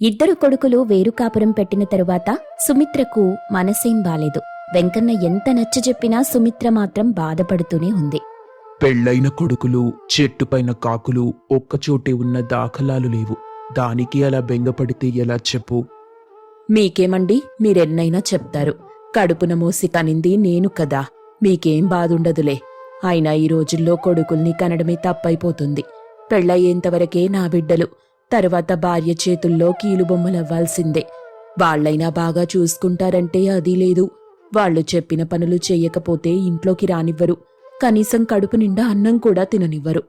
ఇద్దరు కొడుకులు వేరు కాపురం పెట్టిన తరువాత సుమిత్రకు మనసేం బాలేదు. వెంకన్న ఎంత నచ్చజెప్పినా సుమిత్ర మాత్రం బాధపడుతూనే ఉంది. పెళ్ళైన కొడుకులు చెట్టుపైన కాకులు ఒక్కచోటే ఉన్న దాఖలాలు లేవు. దానికి అలా బెంగపడితే ఎలా చెప్పు? మీకేమండి? మీరెన్నైనా చెప్తారు. కడుపున మోసి కనింది నేను కదా. మీకేం బాధుండదులే అయినా ఈ రోజుల్లో కొడుకుల్ని కనడమే తప్పైపోతుంది. పెళ్ళయ్యేంతవరకే నా బిడ్డలు. తరువాత భార్య చేతుల్లో కీలుబొమ్మలవ్వాల్సిందే వాళ్ళైనా బాగా చూసుకుంటారంటే అది లేదు. వాళ్ళు చెప్పిన పనులు చెయ్యకపోతే ఇంట్లోకి రానివ్వరు. కనీసం కడుపు నిండా అన్నం కూడా తిననివ్వరు.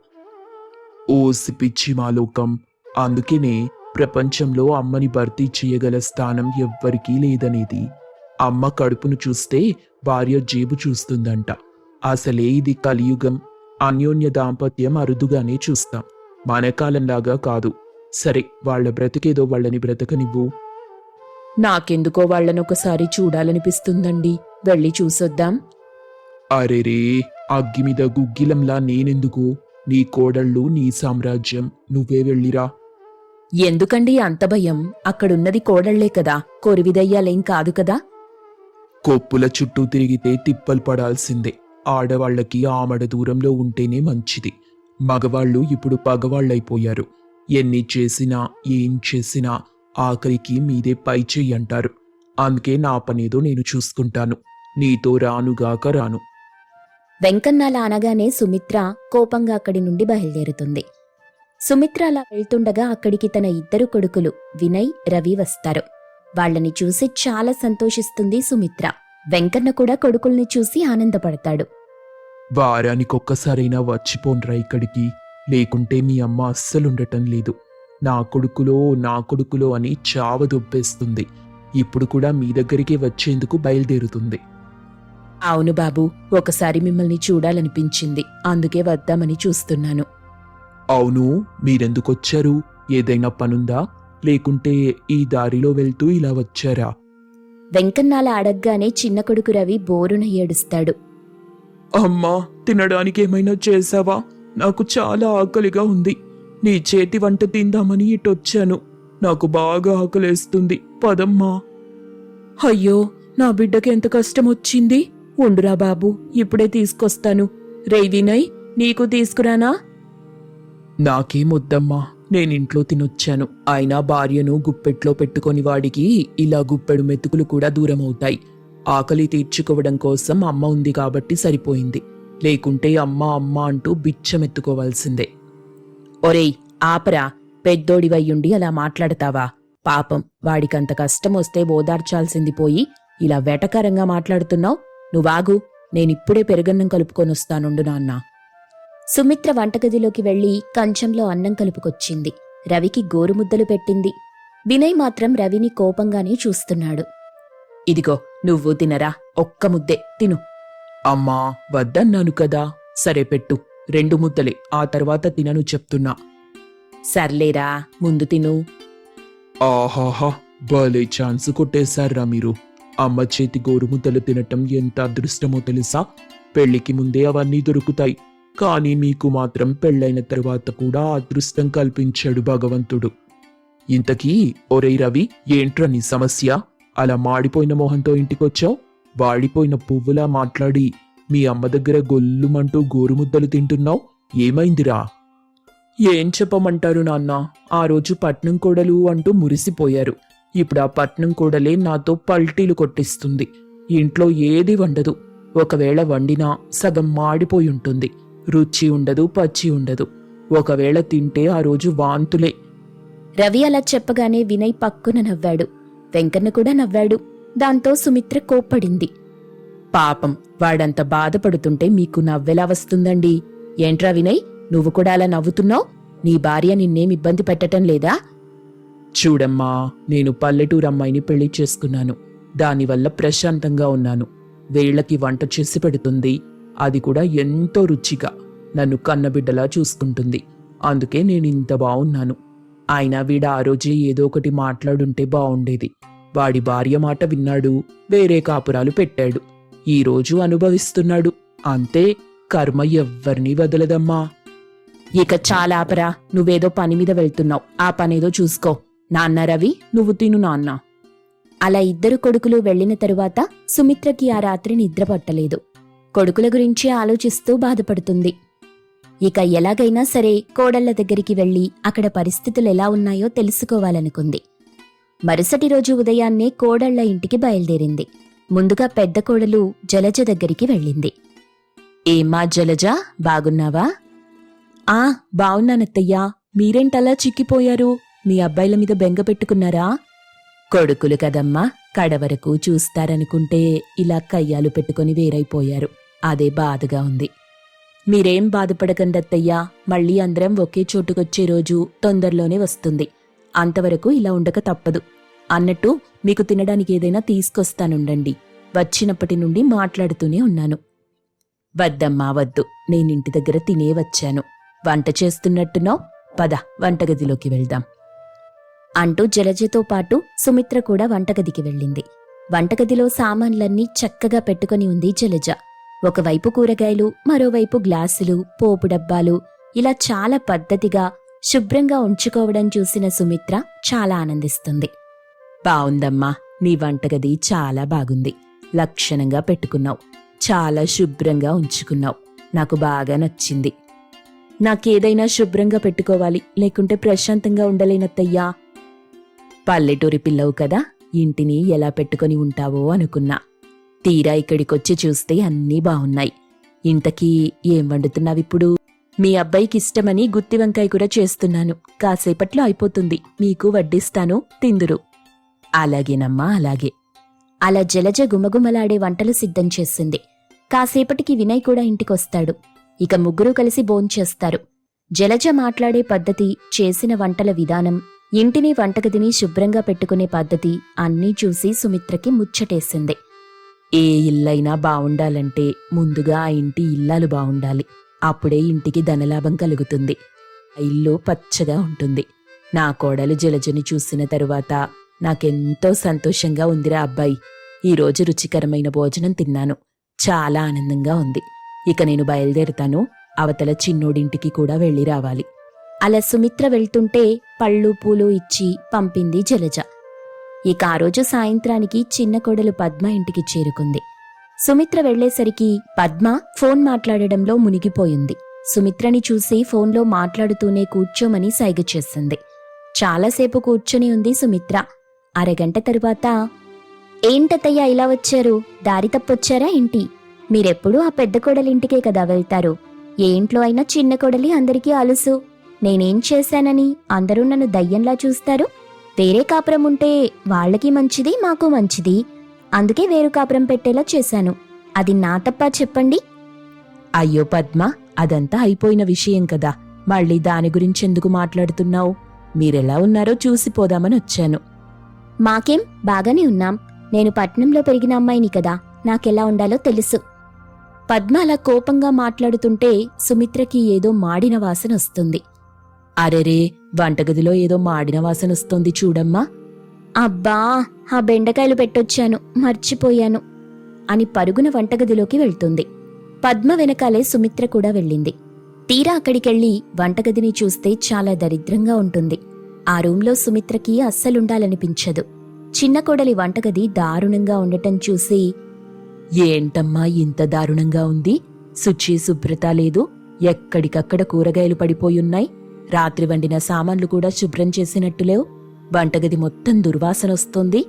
ఓసి పిచ్చి మాలోకం అందుకనే ప్రపంచంలో అమ్మని భర్తీ చేయగల స్థానం ఎవ్వరికీ లేదనేది. అమ్మ కడుపును చూస్తే భార్య జేబు చూస్తుందంట. అసలే ఇది కలియుగం. అన్యోన్య దాంపత్యం అరుదుగానే చూస్తాం. మన కాలంలాగా కాదు. సరే వాళ్ళ బ్రతికేదో వాళ్ళని బ్రతకనివ్వు. నాకెందుకో వాళ్ళనొకసారి చూడాలనిపిస్తుందండి. వెళ్ళి చూసొద్దాం. అరెరే అగ్గి మీద గుగ్గిలంలా నేనెందుకు? నీ కోడళ్ళు నీ సామ్రాజ్యం. నువ్వే వెళ్ళిరా. ఎందుకండి అంత భయం? అక్కడున్నది కోడళ్ళే కదా. కొరివిదయ్యాలేం కాదు కదా? కొప్పుల చుట్టూ తిరిగితే తిప్పలు పడాల్సిందే. ఆడవాళ్ళకి ఆమడ దూరంలో ఉంటేనే మంచిది. మగవాళ్ళు ఇప్పుడు పగవాళ్ళైపోయారు. ఎన్ని చేసినా ఏం చేసినా ఆఖరికి మీదే పై చెయ్యి అంటారు. అందుకే నా పనేదో నేను చూసుకుంటాను. నీతో రానుగాక రాను. వెంకన్న అలా అనగానే సుమిత్ర కోపంగా అక్కడి నుండి బయలుదేరుతుంది. సుమిత్ర అలా వెళ్తుండగా అక్కడికి తన ఇద్దరు కొడుకులు వినయ్ రవి వస్తారు. వాళ్ళని చూసి చాలా సంతోషిస్తుంది సుమిత్ర. వెంకన్న కూడా కొడుకుల్ని చూసి ఆనందపడతాడు. వారానికొక్కసారైనా వచ్చిపోన్రా ఇక్కడికి. లేకుంటే మీ అమ్మ అస్సలుండటం లేదు. నా కొడుకులో నా కొడుకులో అని చావ దొబ్బేస్తుంది. ఇప్పుడు కూడా మీ దగ్గరికి వచ్చేందుకు బయలుదేరుతుంది. అవును బాబు ఒకసారి మిమ్మల్ని చూడాలనిపించింది. అందుకే వద్దామని చూస్తున్నాను. అవును మీరెందుకొచ్చారు? ఏదైనా పనుందా? లేకుంటే ఈ దారిలో వెళ్తూ ఇలా వచ్చారా? వెంకన్న అలా అడగ్గానే చిన్న కొడుకు రవి బోరున ఏడుస్తాడు. అమ్మా తినడానికి ఏమైనా చేసావా నాకు చాలా ఆకలిగా ఉంది. నీ చేతి వంట తిందామని ఇటొచ్చాను. నాకు బాగా ఆకలేస్తుంది. పదమ్మా. అయ్యో నా బిడ్డకి ఎంత కష్టం వచ్చింది ఉండురా బాబు ఇప్పుడే తీసుకొస్తాను. రే వినయ్ నీకు తీసుకురానా? నాకేమొద్దమ్మా నేనింట్లో తినొచ్చాను. అయినా భార్యను గుప్పెట్లో పెట్టుకొని వాడికి ఇలా గుప్పెడు మెతుకులు కూడా దూరం అవుతాయి ఆకలి తీర్చుకోవడం కోసం అమ్మ ఉంది కాబట్టి సరిపోయింది. లేకుంటే అమ్మ అమ్మ అంటూ బిచ్చమెత్తుకోవాల్సిందే. ఒరేయ్ ఆపరా. పెద్దోడివయ్యుండి అలా మాట్లాడతావా? పాపం వాడికంత కష్టం వస్తే ఓదార్చాల్సింది పోయి ఇలా వెటకారంగా మాట్లాడుతున్నావు? నువ్వాగు నేనిప్పుడే పెరుగన్నం కలుపుకొనొస్తానుండు నాన్న. సుమిత్ర వంటగదిలోకి వెళ్ళి కంచంలో అన్నం కలుపుకొచ్చింది. రవికి గోరుముద్దలు పెట్టింది. వినయ్ మాత్రం రవిని కోపంగానే చూస్తున్నాడు. ఇదిగో నువ్వు తినరా. ఒక్క ముద్దే తిను. అమ్మా వద్దన్నాను కదా. సరే పెట్టు. రెండు ముద్దలే. ఆ తర్వాత తినను చెప్తున్నా. సర్లేరా ముందు తిను. ఆహాహా భలే ఛాన్స్ కొట్టేశారా మీరు. అమ్మ చేతి గోరుముద్దలు తినటం ఎంత అదృష్టమో తెలుసా? పెళ్ళికి ముందే అవన్నీ దొరుకుతాయి. కానీ మీకు మాత్రం పెళ్ళైన తర్వాత కూడా అదృష్టం కల్పించాడు భగవంతుడు. ఇంతకీ ఒరే రవి ఏంట్రా నీ సమస్య? అలా మాడిపోయిన మొహంతో ఇంటికొచ్చావు? వాడిపోయిన పువ్వులా మాట్లాడి మీ అమ్మ దగ్గర గొల్లుమంటూ గోరుముద్దలు తింటున్నావు? ఏమైందిరా? ఏం చెప్పమంటారు నాన్న ఆ రోజు పట్నం కోడలు అంటూ మురిసిపోయారు. ఇప్పుడు ఆ పట్నం కోడలే నాతో పల్టీలు కొట్టిస్తుంది. ఇంట్లో ఏది వండదు. ఒకవేళ వండినా సగం మాడిపోయి ఉంటుంది. రుచి ఉండదు పచ్చి ఉండదు. ఒకవేళ తింటే ఆ రోజు వాంతులే. రవి అలా చెప్పగానే వినయ్ పక్కున నవ్వాడు. వెంకన్న కూడా నవ్వాడు. దాంతో సుమిత్ర కోప్పడింది. పాపం వాడంత బాధపడుతుంటే మీకు నవ్వెలా వస్తుందండి? ఏంట్రా వినయ్ నువ్వు కూడా అలా నవ్వుతున్నావు? నీ భార్య నిన్నేం ఇబ్బంది పెట్టటం లేదా? చూడమ్మా నేను పల్లెటూరు అమ్మాయిని పెళ్ళి చేసుకున్నాను. దానివల్ల ప్రశాంతంగా ఉన్నాను. వేళ్ళకి వంట చేసి పెడుతుంది. అది కూడా ఎంతో రుచిగా. నన్ను కన్నబిడ్డలా చూసుకుంటుంది. అందుకే నేను ఇంత బాగున్నాను అయినా వీడ ఆ రోజే ఏదో ఒకటి మాట్లాడుంటే బావుండేది. వాడి భార్య మాట విన్నాడు వేరే కాపురాలు పెట్టాడు. ఈ రోజు అనుభవిస్తున్నాడు. అంతే కర్మ ఎవ్వరినీ వదలదమ్మా. ఇక చాలా ఆపరా నువ్వేదో పని మీద వెళ్తున్నావు. ఆ పనేదో చూసుకో. నాన్న రవి నువ్వు తిను నాన్న. అలా ఇద్దరు కొడుకులు వెళ్ళిన తరువాత సుమిత్రకి ఆ రాత్రి నిద్ర పట్టలేదు. కొడుకుల గురించి ఆలోచిస్తూ బాధపడుతుంది. ఇక ఎలాగైనా సరే కోడళ్ళ దగ్గరికి వెళ్ళి అక్కడ పరిస్థితులు ఎలా ఉన్నాయో తెలుసుకోవాలనుకుంది. మరుసటి రోజు ఉదయాన్నే కోడళ్ళ ఇంటికి బయలుదేరింది. ముందుగా పెద్ద కోడలు జలజ దగ్గరికి వెళ్ళింది. ఏమా జలజ బాగున్నావా? ఆ బావున్నానత్తయ్యా. మీరేంటలా చిక్కిపోయారు? మీ అబ్బాయిల మీద బెంగ పెట్టుకున్నారా? కొడుకులు కదమ్మా. కడవరకు చూస్తారనుకుంటే ఇలా కయ్యాలు పెట్టుకొని వేరైపోయారు. అదే బాధగా ఉంది. మీరేం బాధపడకండి అత్తయ్యా మళ్ళీ అందరం ఒకే చోటుకొచ్చే రోజు తొందరలోనే వస్తుంది. అంతవరకు ఇలా ఉండక తప్పదు. అన్నట్టు మీకు తినడానికి ఏదైనా తీసుకొస్తానుండండి. వచ్చినప్పటి నుండి మాట్లాడుతూనే ఉన్నాను. వద్దమ్మా వద్దు. నేనింటి దగ్గర తినే వచ్చాను. వంట చేస్తున్నట్టున్నావు? పద వంటగదిలోకి వెళ్దాం. అంటూ జలజతో పాటు సుమిత్ర కూడా వంటగదికి వెళ్ళింది. వంటగదిలో సామాన్లన్నీ చక్కగా పెట్టుకొని ఉంది జలజ. ఒకవైపు కూరగాయలు మరోవైపు గ్లాసులు పోపు డబ్బాలు ఇలా చాలా పద్ధతిగా శుభ్రంగా ఉంచుకోవడం చూసిన సుమిత్ర చాలా ఆనందిస్తుంది. బావుందమ్మా నీ వంటగది చాలా బాగుంది. లక్షణంగా పెట్టుకున్నావు. చాలా శుభ్రంగా ఉంచుకున్నావు. నాకు బాగా నచ్చింది. నాకేదైనా శుభ్రంగా పెట్టుకోవాలి లేకుంటే ప్రశాంతంగా ఉండలేనత్తయ్యా. పల్లెటూరి పిల్లవు కదా ఇంటిని ఎలా పెట్టుకొని ఉంటావో అనుకున్నా. తీరా ఇక్కడికొచ్చి చూస్తే అన్నీ బావున్నాయి. ఇంతకీ ఏం వండుతున్నావిప్పుడు? మీ అబ్బాయికి ఇష్టమని గుత్తి వంకాయ కూర చేస్తున్నాను. కాసేపట్లో అయిపోతుంది. మీకు వడ్డిస్తాను. తిందురు. అలాగేనమ్మా అలాగే. అలా జలజ గుమగుమలాడే వంటలు సిద్ధం చేసింది కాసేపటికి వినయ్ కూడా ఇంటికొస్తాడు. ఇక ముగ్గురూ కలిసి భోంచేస్తారు జలజ మాట్లాడే పద్ధతి చేసిన వంటల విధానం ఇంటిని వంటగదిని శుభ్రంగా పెట్టుకునే పద్ధతి అన్నీ చూసి సుమిత్రకి ముచ్చటేసింది. ఏ ఇల్లైనా బావుండాలంటే ముందుగా ఆ ఇంటి ఇల్లాలు బావుండాలి. అప్పుడే ఇంటికి ధనలాభం కలుగుతుంది. ఇల్లు పచ్చగా ఉంటుంది. నా కోడలు జలజని చూసిన తరువాత నాకెంతో సంతోషంగా ఉందిరా అబ్బాయి. ఈరోజు రుచికరమైన భోజనం తిన్నాను. చాలా ఆనందంగా ఉంది. ఇక నేను బయలుదేరుతాను. అవతల చిన్నోడింటికి కూడా వెళ్ళి రావాలి. అలా సుమిత్ర వెళ్తుంటే పళ్ళు పూలు ఇచ్చి పంపింది జలజ. ఇక ఆ రోజు సాయంత్రానికి చిన్న కోడలు పద్మ ఇంటికి చేరుకుంది. సుమిత్ర వెళ్ళేసరికి పద్మ ఫోన్ మాట్లాడడంలో మునిగిపోయింది. సుమిత్రని చూసి ఫోన్లో మాట్లాడుతూనే కూర్చోమని సైగ చేసింది. చాలాసేపు కూర్చొని ఉంది సుమిత్ర. అరగంట తరువాత ఏంటతయ్య ఇలా వచ్చారు? దారి తప్పొచ్చారా ఏంటి? మీరెప్పుడూ ఆ పెద్ద కోడలింటికే కదా వెళ్తారు. ఏ ఇంట్లో అయినా చిన్న కోడలి అందరికీ అలుసు. నేనేం చేశానని అందరూ నన్ను దయ్యంలా చూస్తారు? వేరే కాపురం ఉంటే వాళ్ళకి మంచిది మాకు మంచిది. అందుకే వేరు కాపురం పెట్టేలా చేశాను. అది నా తప్ప చెప్పండి. అయ్యో పద్మ అదంతా అయిపోయిన విషయం కదా. మళ్ళీ దాని గురించి ఎందుకు మాట్లాడుతున్నావు? మీరెలా ఉన్నారో చూసిపోదామని వచ్చాను. మాకేం? బాగానే ఉన్నాం. నేను పట్నంలో పెరిగిన అమ్మాయిని కదా. నాకెలా ఉండాలో తెలుసు. పద్మ అలా కోపంగా మాట్లాడుతుంటే సుమిత్రకి ఏదో మాడిన వాసన వస్తుంది. అరెరే వంటగదిలో ఏదో మాడిన వాసన వస్తోంది చూడమ్మా. అబ్బా ఆ బెండకాయలు పెట్టొచ్చాను మర్చిపోయాను అని పరుగున వంటగదిలోకి వెళ్తుంది. పద్మ వెనకాలే సుమిత్ర కూడా వెళ్ళింది. తీరా అక్కడికెళ్ళి వంటగదిని చూస్తే చాలా దరిద్రంగా ఉంటుంది. ఆ రూంలో సుమిత్రకి అస్సలుండాలనిపించదు. చిన్న కోడలి వంటగది దారుణంగా ఉండటం చూసి ఏంటమ్మా ఇంత దారుణంగా ఉంది? శుచి శుభ్రత లేదు. ఎక్కడికక్కడ కూరగాయలు పడిపోయున్నాయి. రాత్రి వండిన సామాన్లు కూడా శుభ్రం చేసినట్టు లేవు వంటగది మొత్తం దుర్వాసనొస్తోంది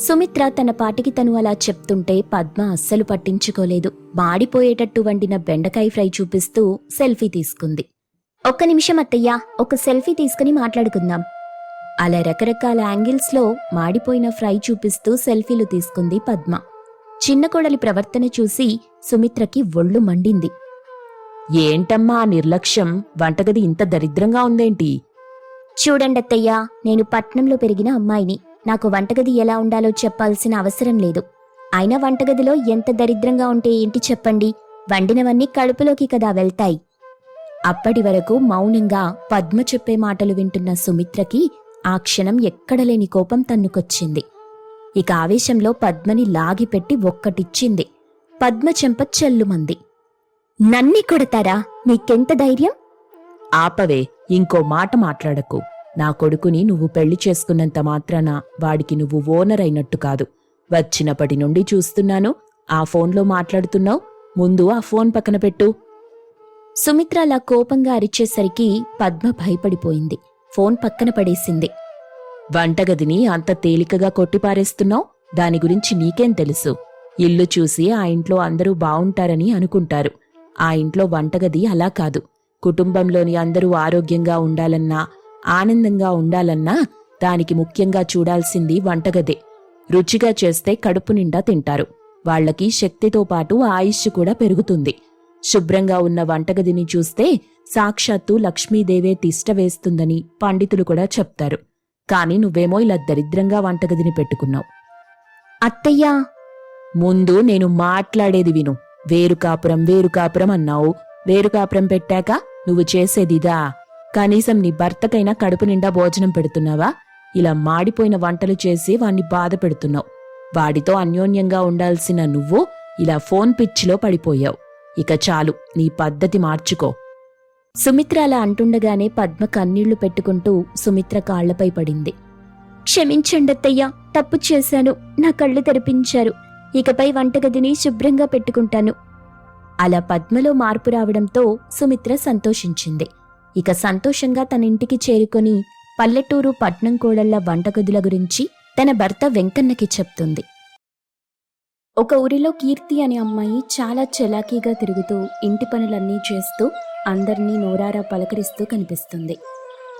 సుమిత్ర తన పాటికి తను అలా చెప్తుంటే పద్మ అస్సలు పట్టించుకోలేదు. మాడిపోయేటట్టు వండిన బెండకాయ ఫ్రై చూపిస్తూ సెల్ఫీ తీసుకుంది. ఒక్క నిమిషం అత్తయ్యా ఒక సెల్ఫీ తీసుకుని మాట్లాడుకుందాం. అలా రకరకాల యాంగిల్స్లో మాడిపోయిన ఫ్రై చూపిస్తూ సెల్ఫీలు తీసుకుంది పద్మ. చిన్న కోడలి ప్రవర్తన చూసి సుమిత్రకి ఒళ్ళు మండింది. ఏంటమ్మా నిర్లక్ష్యం? వంటగది ఇంత దరిద్రంగా ఉందేంటి? చూడండత్తయ్యా నేను పట్నంలో పెరిగిన అమ్మాయిని. నాకు వంటగది ఎలా ఉండాలో చెప్పాల్సిన అవసరం లేదు. అయినా వంటగదిలో ఎంత దరిద్రంగా ఉంటే ఏంటి చెప్పండి? వండినవన్నీ కడుపులోకి కదా వెళ్తాయి. అప్పటి వరకు మౌనంగా పద్మ చెప్పే మాటలు వింటున్న సుమిత్రకి ఆ క్షణం ఎక్కడలేని కోపం తన్నుకొచ్చింది. ఇక ఆవేశంలో పద్మని లాగిపెట్టి ఒక్కటిచ్చింది. పద్మ చెంప చెల్లుమంది. నన్ని కొడతారా? మీకెంత ధైర్యం? ఆపవే ఇంకో మాట మాట్లాడకు. నా కొడుకుని నువ్వు పెళ్ళి చేసుకున్నంత మాత్రాన వాడికి నువ్వు ఓనర్ అయినట్టు కాదు. వచ్చినప్పటి నుండి చూస్తున్నాను. ఆ ఫోన్లో మాట్లాడుతున్నావు. ముందు ఆ ఫోన్ పక్కన పెట్టు. సుమిత్ర అలా కోపంగా అరిచేసరికి పద్మ భయపడిపోయింది. ఫోన్ పక్కన పడేసింది. వంటగదిని అంత తేలికగా కొట్టిపారేస్తున్నావు? దాని గురించి నీకేం తెలుసు? ఇల్లు చూసి ఆ ఇంట్లో అందరూ బావుంటారని అనుకుంటారు. ఆ ఇంట్లో వంటగది అలా కాదు. కుటుంబంలోని అందరూ ఆరోగ్యంగా ఉండాలన్నా ఆనందంగా ఉండాలన్నా దానికి ముఖ్యంగా చూడాల్సింది వంటగదే. రుచిగా చేస్తే కడుపు నిండా తింటారు. వాళ్ళకి శక్తితో పాటు ఆయుష్ కూడా పెరుగుతుంది. శుభ్రంగా ఉన్న వంటగదిని చూస్తే సాక్షాత్తు లక్ష్మీదేవే తిష్ట వేస్తుందని పండితులు కూడా చెప్తారు. కాని నువ్వేమో ఇలా దరిద్రంగా వంటగదిని పెట్టుకున్నావు. అత్తయ్యా! ముందు నేను మాట్లాడేది విను. వేరు కాపురం వేరు కాపురం అన్నావు. వేరు కాపురం పెట్టాక నువ్వు చేసేదిదా? కనీసం నీ భర్తకైనా కడుపు నిండా భోజనం పెడుతున్నావా? ఇలా మాడిపోయిన వంటలు చేసి వాణ్ణి బాధ పెడుతున్నావు. వాడితో అన్యోన్యంగా ఉండాల్సిన నువ్వు ఇలా ఫోన్ పిచ్చిలో పడిపోయావు. ఇక చాలు నీ పద్ధతి మార్చుకో. సుమిత్ర అలా అంటుండగానే పద్మ కన్నీళ్ళు పెట్టుకుంటూ సుమిత్ర కాళ్ళపై పడింది. క్షమించండి అత్తయ్యా తప్పు చేశాను. నా కళ్ళు తెరిపించారు. ఇకపై వంటగదిని శుభ్రంగా పెట్టుకుంటాను. అలా పద్మలో మార్పు రావడంతో సుమిత్ర సంతోషించింది. ఇక సంతోషంగా తన ఇంటికి చేరుకొని పల్లెటూరు పట్నం కోడళ్ళ వంటగదుల గురించి తన భర్త వెంకన్నకి చెప్తుంది. ఒక ఊరిలో కీర్తి అనే అమ్మాయి చాలా చలాకీగా తిరుగుతూ ఇంటి పనులన్నీ చేస్తూ అందరినీ నోరారా పలకరిస్తూ కనిపిస్తుంది.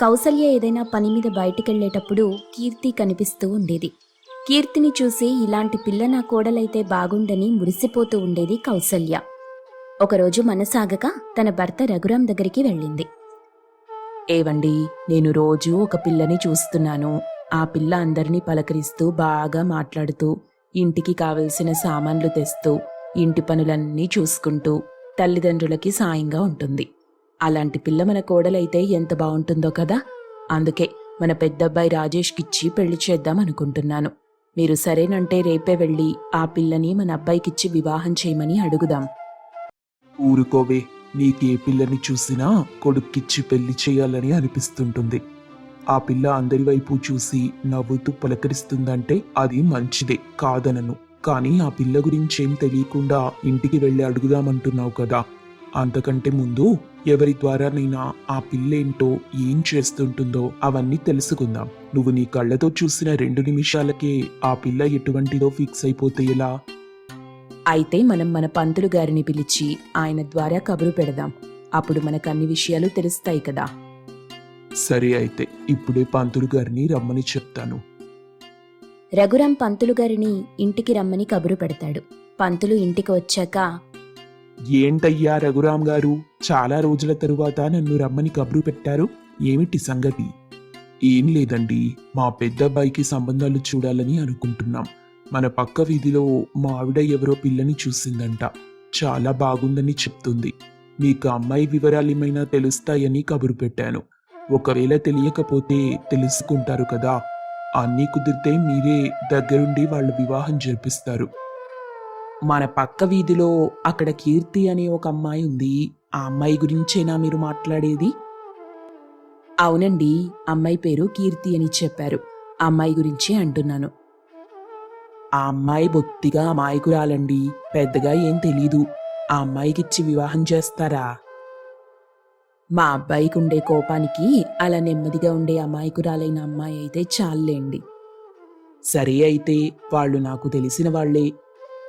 కౌసల్య ఏదైనా పని మీద బయటికెళ్ళేటప్పుడు కీర్తి కనిపిస్తూ ఉండేది. కీర్తిని చూసి ఇలాంటి పిల్ల నా కోడలైతే బాగుండని మురిసిపోతూ ఉండేది కౌసల్య. ఒకరోజు మనసాగక తన భర్త రఘురాం దగ్గరికి వెళ్ళింది. ఏవండి నేను రోజూ ఒక పిల్లని చూస్తున్నాను. ఆ పిల్ల అందరినీ పలకరిస్తూ బాగా మాట్లాడుతూ ఇంటికి కావలసిన సామాన్లు తెస్తూ ఇంటి పనులన్నీ చూసుకుంటూ తల్లిదండ్రులకి సాయంగా ఉంటుంది. అలాంటి పిల్ల మన కోడలైతే ఎంత బాగుంటుందో కదా! అందుకే మన పెద్దబ్బాయి రాజేష్కిచ్చి పెళ్ళి చేద్దాం అనుకుంటున్నాను. మీరు సరేనంటే రేపే వెళ్ళి ఆ పిల్లని మన అబ్బాయికిచ్చి వివాహం చేయమని అడుగుదాం. ఊరుకోవే నీకే పిల్లని చూసినా కొడుక్కిచ్చి పెళ్ళి చేయాలని అనిపిస్తుంటుంది. ఆ పిల్ల అందరి వైపు చూసి నవ్వుతూ పలకరిస్తుందంటే అది మంచిదే కాదనను. కానీ ఆ పిల్ల గురించేం తెలియకుండా ఇంటికి వెళ్ళి అడుగుదామంటున్నావు కదా. అంతకంటే ముందు ఎవరి ద్వారానైనా ఆ పిల్లేంటో ఏం చేస్తుంటుందో అవన్నీ తెలుసుకుందాం. నువ్వు నీ కళ్ళతో చూసిన రెండు నిమిషాలకే ఆ పిల్ల ఎటువంటిదో ఫిక్స్ అయిపోతే ఎలా? అయితే మనం మన పంతులు గారిని పిలిచి ఆయన ద్వారా కబురు పెడదాం. అప్పుడు మనకు అన్ని విషయాలు తెలుస్తాయి కదా. సరే అయితే ఇప్పుడే పంతులు గారిని రమ్మని చెప్తాను. రఘురాం పంతులు గారిని ఇంటికి రమ్మని కబురు పెడతాడు. పంతులు ఇంటికి వచ్చాక ఏంటయ్యా రఘురాం గారు చాలా రోజుల తరువాత నన్ను రమ్మని కబురు పెట్టారు. ఏమిటి సంగతి? ఏం లేదండి మా పెద్దబ్బాయికి సంబంధాలు చూడాలని అనుకుంటున్నాం. మన పక్క వీధిలో మా ఆవిడ ఎవరో పిల్లని చూసిందంట. చాలా బాగుందని చెప్తుంది. మీకు అమ్మాయి వివరాలు ఏమైనా తెలుస్తాయని కబురు పెట్టాను. ఒకవేళ తెలియకపోతే తెలుసుకుంటారు కదా. అన్నీ కుదిరితే మీరే దగ్గరుండి వాళ్ళ వివాహం జరిపిస్తారు. మన పక్క వీధిలో అక్కడ కీర్తి అనే ఒక అమ్మాయి ఉంది. ఆ అమ్మాయి గురించేనా మీరు మాట్లాడేది? అవునండి అమ్మాయి పేరు కీర్తి అని చెప్పారు. అమ్మాయి గురించే అంటున్నాను. ఆ అమ్మాయి బొత్తిగా అమాయకురాలండి. పెద్దగా ఏం తెలీదు. ఆ అమ్మాయికిచ్చి వివాహం చేస్తారా? మా అబ్బాయికి ఉండే కోపానికి అలా నెమ్మదిగా ఉండే అమాయకురాలైన అమ్మాయి అయితే చాలండి సరే అయితే వాళ్ళు నాకు తెలిసిన వాళ్ళే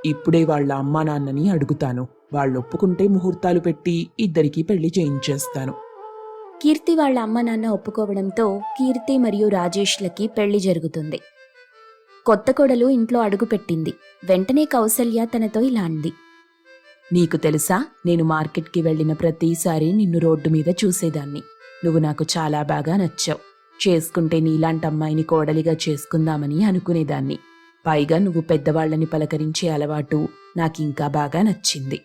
ఇప్పుడే వాళ్ళ అమ్మా నాన్నని అడుగుతాను. వాళ్ళు ఒప్పుకుంటే ముహూర్తాలు పెట్టి ఇద్దరికీ పెళ్ళి చేయించేస్తాను. కీర్తి వాళ్ళ అమ్మ నాన్న ఒప్పుకోవడంతో కీర్తి మరియు రాజేష్లకి పెళ్ళి జరుగుతుంది. కొత్త కొడలు ఇంట్లో అడుగుపెట్టింది వెంటనే కౌసల్య తనతో ఇలా అంది. నీకు తెలుసా? నేను మార్కెట్కి వెళ్ళిన ప్రతిసారి నిన్ను రోడ్డు మీద చూసేదాన్ని. నువ్వు నాకు చాలా బాగా నచ్చావు. చేసుకుంటే నీలాంటి అమ్మాయిని కోడలిగా చేసుకుందామని అనుకునేదాన్ని. పైగా నువ్వు పెద్దవాళ్ళని పలకరించే అలవాటు నాకింకా బాగా నచ్చింది.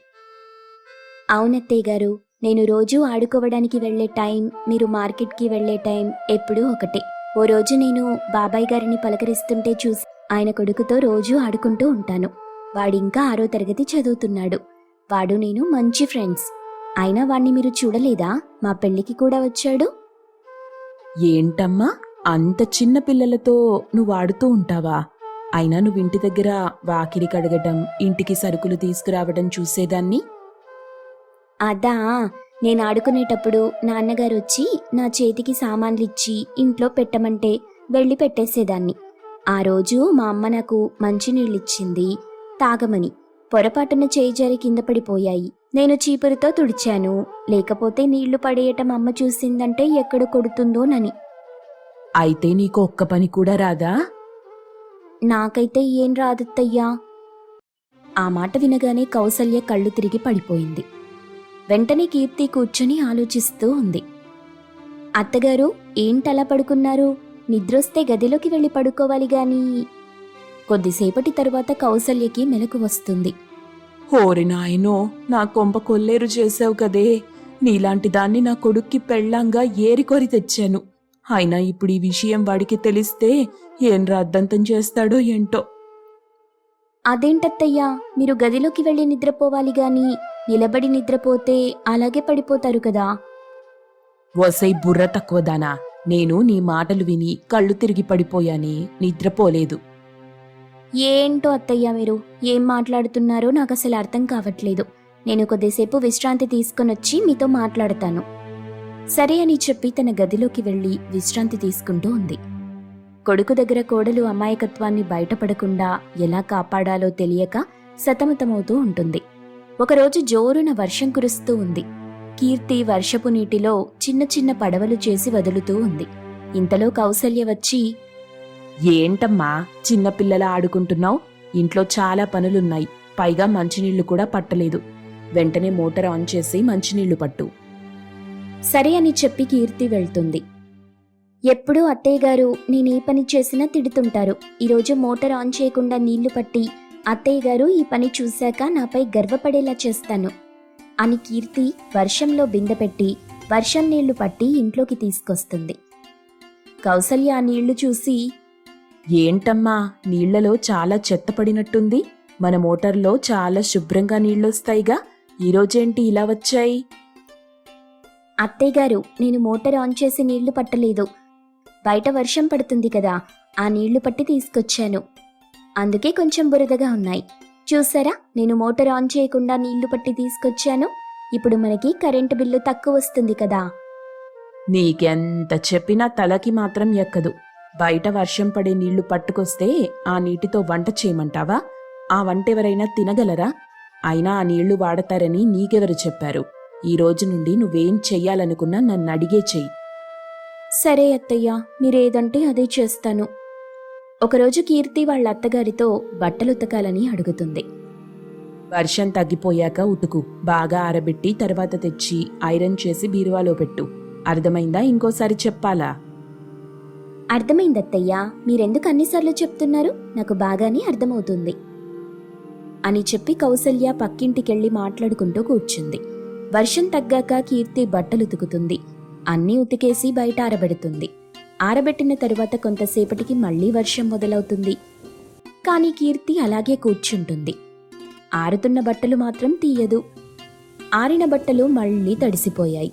అవునత్తయ్య గారు నేను రోజూ ఆడుకోవడానికి వెళ్ళే టైం మీరు మార్కెట్కి వెళ్ళే టైం ఎప్పుడూ ఒకటే. ఓ రోజు నేను బాబాయ్ గారిని పలకరిస్తుంటే చూసి ఆయన కొడుకుతో రోజూ ఆడుకుంటూ ఉంటాను. వాడింకా ఆరో తరగతి చదువుతున్నాడు. వాడు నేను మంచి ఫ్రెండ్స్. అయినా వాణ్ణి మీరు చూడలేదా? మా పెళ్ళికి కూడా వచ్చాడు? ఏంటమ్మా? అంత చిన్న పిల్లలతో నువ్వు ఆడుతూ ఉంటావా? అయినా నువ్వు ఇంటి దగ్గర వాకిలి కడగటం ఇంటికి సరుకులు తీసుకురావడం చూసేదాన్ని? అదా. నేను ఆడుకునేటప్పుడు నాన్నగారు వచ్చి నా చేతికి సామాన్లు ఇచ్చి ఇంట్లో పెట్టమంటే వెళ్ళి పెట్టేసేదాన్ని. ఆ రోజు మా అమ్మ నాకు మంచినీళ్ళిచ్చింది తాగమని. పొరపాటున చేయి జారి కింద పడిపోయాయి. నేను చీపురుతో తుడిచాను. లేకపోతే నీళ్ళు పడేయటం అమ్మ చూసిందంటే ఎక్కడ కొడుతుందోనని. అయితే నీకు ఒక్క పని కూడా రాదా? నాకైతే ఏం రాదత్తయ్యా? ఆ మాట వినగానే కౌసల్య కళ్ళు తిరిగి పడిపోయింది. వెంటనే కీర్తి కూర్చొని ఆలోచిస్తూ ఉంది. అత్తగారు ఏంటలా పడుకున్నారు? నిద్రొస్తే గదిలోకి వెళ్ళి పడుకోవాలి గాని. కొద్దిసేపటి తరువాత కౌసల్యకి మెలకు వస్తుంది. ఓరి నాయనో నా కొంప కొల్లేరు చేసావు కదే. నీలాంటి దాన్ని నా కొడుక్కి పెళ్ళంగా ఏరికొరి తెచ్చాను. అయినా ఇప్పుడు ఈ విషయం వాడికి తెలిస్తే ఏం రాద్దంతం చేస్తాడో ఏంటో. అదేంటత్తయ్యా మీరు గదిలోకి వెళ్ళి నిద్రపోవాలి గాని. నిలబడి నిద్రపోతే అలాగే పడిపోతారు కదా. వసై బుర్ర తక్కువదానా? నేను నీ మాటలు విని కళ్ళు తిరిగి పడిపోయాని నిద్రపోలేదు. ఏంటో అత్తయ్య మీరు? ఏం మాట్లాడుతున్నారో నాకు అసలు అర్థం కావట్లేదు. నేను కొద్దిసేపు విశ్రాంతి తీసుకొనొచ్చి మీతో మాట్లాడతాను. సరే అని చెప్పి తన గదిలోకి వెళ్ళి విశ్రాంతి తీసుకుంటూ ఉంది. కొడుకు దగ్గర కోడలు అమాయకత్వాన్ని బయటపడకుండా ఎలా కాపాడాలో తెలియక సతమతమవుతూ ఉంటుంది. ఒకరోజు జోరున వర్షం కురుస్తూ ఉంది. కీర్తి వర్షపు నీటిలో చిన్న చిన్న పడవలు చేసి వదులుతూ ఉంది. ఇంతలో కౌసల్య వచ్చి ఏంటమ్మా చిన్నపిల్లల ఆడుకుంటున్నావు? ఇంట్లో చాలా పనులున్నాయి. పైగా మంచినీళ్ళు కూడా పట్టలేదు. వెంటనే మోటార్ ఆన్ చేసి మంచినీళ్ళు పట్టు. సరే అని చెప్పి కీర్తి వెళ్తుంది. ఎప్పుడూ అత్తయ్య గారు నేనే పని చేసినా తిడుతుంటారు. ఈరోజు మోటార్ ఆన్ చేయకుండా నీళ్ళు పట్టి అత్తయ్య గారు ఈ పని చూశాక నాపై గర్వపడేలా చేస్తాను. అని కీర్తి వర్షంలో బిందె పెట్టి వర్షం నీళ్ళు పట్టి ఇంట్లోకి తీసుకొస్తుంది. కౌసల్య ఆ నీళ్ళు చూసి ఏంటమ్మా నీళ్ళలో చాలా చెత్త పడినట్టుంది. మన మోటార్లో చాలా శుభ్రంగా నీళ్ళొస్తాయిగా ఈరోజేంటి ఇలా వచ్చాయి? అత్తయ్య గారు నేను మోటార్ ఆన్ చేసి నీళ్ళు పట్టలేదు. బయట వర్షం పడుతుంది కదా ఆ నీళ్ళు పట్టి తీసుకొచ్చాను. అందుకే కొంచెం బురదగా ఉన్నాయి. చూసారా? నేను మోటార్ ఆన్ చేయకుండా నీళ్ళు పట్టి తీసుకొచ్చాను. ఇప్పుడు మనకి కరెంటు బిల్లు తక్కువ వస్తుంది కదా. నీకెంత చెప్పినా తలకి మాత్రం ఎక్కదు. బయట వర్షం పడే నీళ్ళు పట్టుకొస్తే ఆ నీటితో వంట చేయమంటావా? ఆ వంట ఎవరైనా తినగలరా? అయినా ఆ నీళ్ళు వాడతారని నీకెవరు చెప్పారు? ఈ రోజు నుండి నువ్వేం చెయ్యాలనుకున్నా నన్ను అడిగే చెయ్యి. సరే అత్తయ్య మీరేదంటే అదే చేస్తాను. ఒకరోజు కీర్తి వాళ్ళ అత్తగారితో బట్టలు ఉతకాలని అడుగుతుంది. వర్షం తగ్గిపోయాక ఉతుకు బాగా ఆరబెట్టి తర్వాత తెచ్చి ఐరన్ చేసి బీరువాలో పెట్టు. అర్థమైందా? ఇంకోసారి చెప్పాలా? అర్థమైంది అత్తయ్య మీరెందుకు అన్నిసార్లు చెప్తున్నారు? నాకు బాగానే అర్థమవుతుంది. అని చెప్పి కౌసల్య పక్కింటికెళ్ళి మాట్లాడుకుంటూ కూర్చుంది. వర్షం తగ్గాక కీర్తి బట్టలు ఉతుకుతుంది అన్నీ ఉతికేసి బయట ఆరబెడుతుంది. ఆరబెట్టిన తరువాత కొంతసేపటికి మళ్ళీ వర్షం మొదలవుతుంది. కానీ కీర్తి అలాగే కూర్చుంటుంది. ఆరుతున్న బట్టలు మాత్రం తీయదు. ఆరిన బట్టలు మళ్ళీ తడిసిపోయాయి.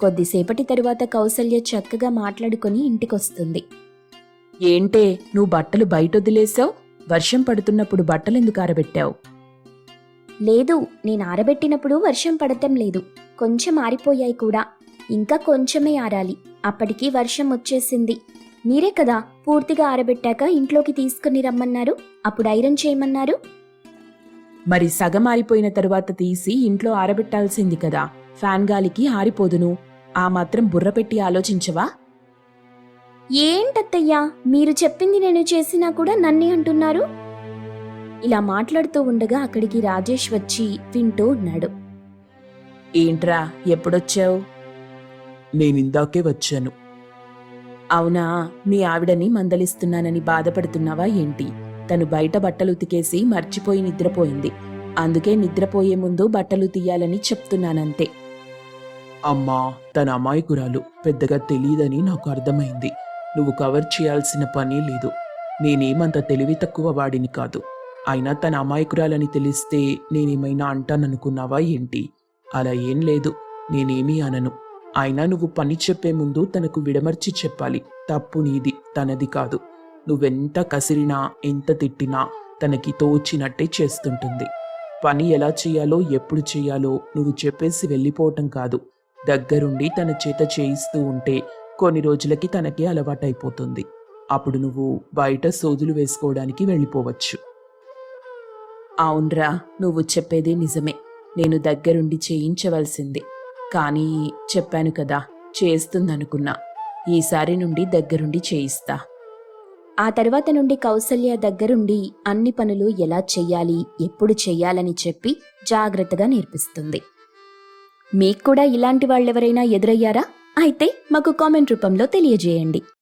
కొద్దిసేపటి తరువాత కౌసల్య చక్కగా మాట్లాడుకొని ఇంటికొస్తుంది. ఏంటే నువ్వు బట్టలు బయట వదిలేసావు వర్షం పడుతున్నప్పుడు బట్టలెందుకు ఆరబెట్టావు? లేదు నేను ఆరబెట్టినప్పుడు వర్షం పడటం లేదు. కొంచెం ఆరిపోయాయి కూడా. ఇంకా కొంచెమే ఆరాలి. అప్పటికి వర్షం వచ్చేసింది. మీరే కదా పూర్తిగా ఆరబెట్టాక ఇంట్లోకి తీసుకుని రమ్మన్నారు. అప్పుడు ఐరన్ చేయమన్నారు. మరి సగం ఆరిపోయిన తరువాత తీసి ఇంట్లో ఆరబెట్టాల్సింది కదా. ఫ్యాన్ గాలికి ఆరిపోదును. ఆ మాత్రం బుర్ర పెట్టి ఆలోచించవా? ఏంటత్తయ్యా? మీరు చెప్పింది నేను చేసినా కూడా నన్నే అంటున్నారు? ఇలా మాట్లాడుతూ ఉండగా అక్కడికి రాజేష్ వచ్చి వింటూ ఉన్నాడు. ఏంట్రా? ఎప్పుడొచ్చావు? నేనిందాకే వచ్చాను. అవునా? మీ ఆవిడని మందలిస్తున్నానని బాధపడుతున్నావా ఏంటి? తను బయట బట్టలు ఉతికేసి మర్చిపోయి నిద్రపోయింది. అందుకే నిద్రపోయే ముందు బట్టలు తీయాలని చెప్తున్నానంతే. అమ్మా తన అమాయకురాలు పెద్దగా తెలియదని నాకు అర్థమైంది. నువ్వు కవర్ చేయాల్సిన పని లేదు. నేనేమంత తెలివి తక్కువ వాడిని కాదు. అయినా తన అమాయకురాలని తెలిస్తే నేనేమైనా అంటాననుకున్నావా ఏంటి? అలా ఏం లేదు. నేనేమీ అనను. అయినా నువ్వు పని చెప్పే ముందు తనకు విడమర్చి చెప్పాలి. తప్పు నీది తనది కాదు. నువ్వెంత కసిరినా ఎంత తిట్టినా తనకి తోచినట్టే చేస్తుంటుంది. పని ఎలా చేయాలో ఎప్పుడు చేయాలో నువ్వు చెప్పేసి వెళ్ళిపోవటం కాదు. దగ్గరుండి తన చేత చేయిస్తూ ఉంటే కొన్ని రోజులకి తనకి అలవాటైపోతుంది. అప్పుడు నువ్వు బయట సోదులు వేసుకోవడానికి వెళ్ళిపోవచ్చు. అవునరా నువ్వు చెప్పేది నిజమే. నేను దగ్గరుండి చేయించవలసిందే. కానీ చెప్పాను కదా చేస్తుందనుకున్నా. ఈసారి నుండి దగ్గరుండి చేయిస్తా. ఆ తర్వాత నుండి కౌసల్య దగ్గరుండి అన్ని పనులు ఎలా చెయ్యాలి ఎప్పుడు చెయ్యాలని చెప్పి జాగ్రత్తగా నేర్పిస్తుంది. మీకు కూడా ఇలాంటి వాళ్ళెవరైనా ఎదురయ్యారా? అయితే మాకు కామెంట్ రూపంలో తెలియజేయండి.